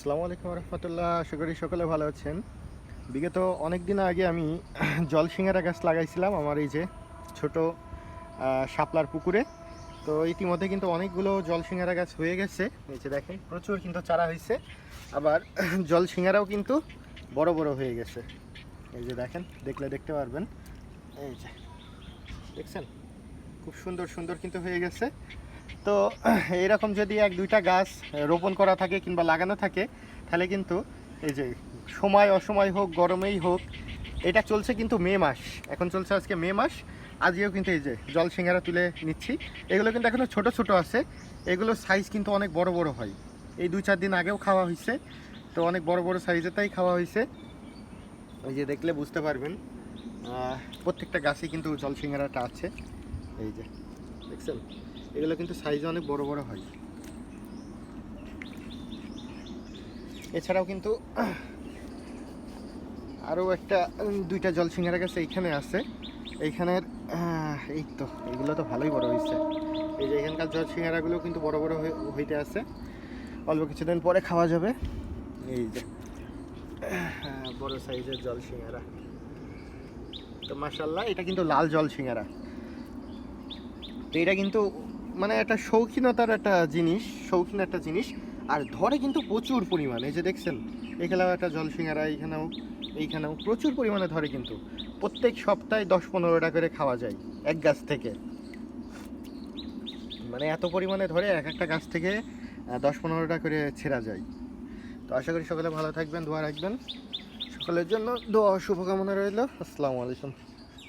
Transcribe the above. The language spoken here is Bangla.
আসসালামু আলাইকুম রহমতুল্লাহ আশা করি সকলে ভালো আছেন। বিগত অনেক দিন আগে আমি জল সিঙ্গারা গাছ লাগাইছিলাম আমার এই যে ছোট শাপলার পুকুরে। তো ইতিমধ্যে কিন্তু অনেকগুলো জল সিঙ্গারা গাছ হয়ে গেছে। যে দেখেন, প্রচুর কিন্তু চারা হয়েছে আবার জল সিঙ্গারাও কিন্তু বড় বড় হয়ে গেছে। এই যে দেখেন, দেখলে দেখতে পারবেন। এই যে, দেখছেন? খুব সুন্দর সুন্দর কিন্তু হয়ে গেছে। তো এরকম যদি এক, দুইটা গাছ রোপণ করা থাকে কিংবা লাগানো থাকে, তাহলে কিন্তু এই যে সময়, অসময় হোক, গরমেই হোক, এটা চলছে কিন্তু মে মাস। এখন চলছে আজকে মে মাস, আজকেও কিন্তু এই যে জল সিঙ্গারা তুলে নিচ্ছি। এগুলো কিন্তু এখনও ছোট ছোট আছে। এগুলো সাইজ কিন্তু অনেক বড় বড় হয়। এই দুই, চার দিন আগেও খাওয়া হয়েছে, তো অনেক বড় বড় সাইজেরটাই খাওয়া হয়েছে। এই যে দেখলে বুঝতে পারবেন প্রত্যেকটা গাছে কিন্তু জল সিঙ্গারাটা আছে। এই যে, দেখছেন? এগুলো কিন্তু সাইজে অনেক বড় বড় হয়। এছাড়াও কিন্তু আরও একটা দুইটা জল সিঙ্গারা গাছ এইখানে আছে। এইখানের এই তো, এগুলো তো ভালোই বড় হয়েছে। এই যে এখানকার জল সিঙ্গারাগুলো কিন্তু বড় বড় হইতে আছে। অল্প কিছুদিন পরে খাওয়া যাবে। এই যে বড় সাইজের জল সিঙ্গারা তো মাসাল্লাহ এটা কিন্তু লাল জল সিঙ্গারা তো এটা কিন্তু মানে একটা শৌখিনতার একটা জিনিস, শৌখিন একটা জিনিস। আর ধরে কিন্তু প্রচুর পরিমাণে, এই যে দেখছেন, এখানেও একটা জল সিঙ্গারা এইখানেও এইখানেও প্রচুর পরিমাণে ধরে কিন্তু। প্রত্যেক সপ্তাহে দশ পনেরোটা করে খাওয়া যায়, এক গাছ থেকে। মানে এত পরিমাণে ধরে এক একটা গাছ থেকে দশ পনেরোটা করে ছেঁড়া যায়। তো আশা করি সকলে ভালো থাকবেন, দোয়া রাখবেন। সকলের জন্য দোয়া শুভকামনা রইল। আসসালামু আলাইকুম।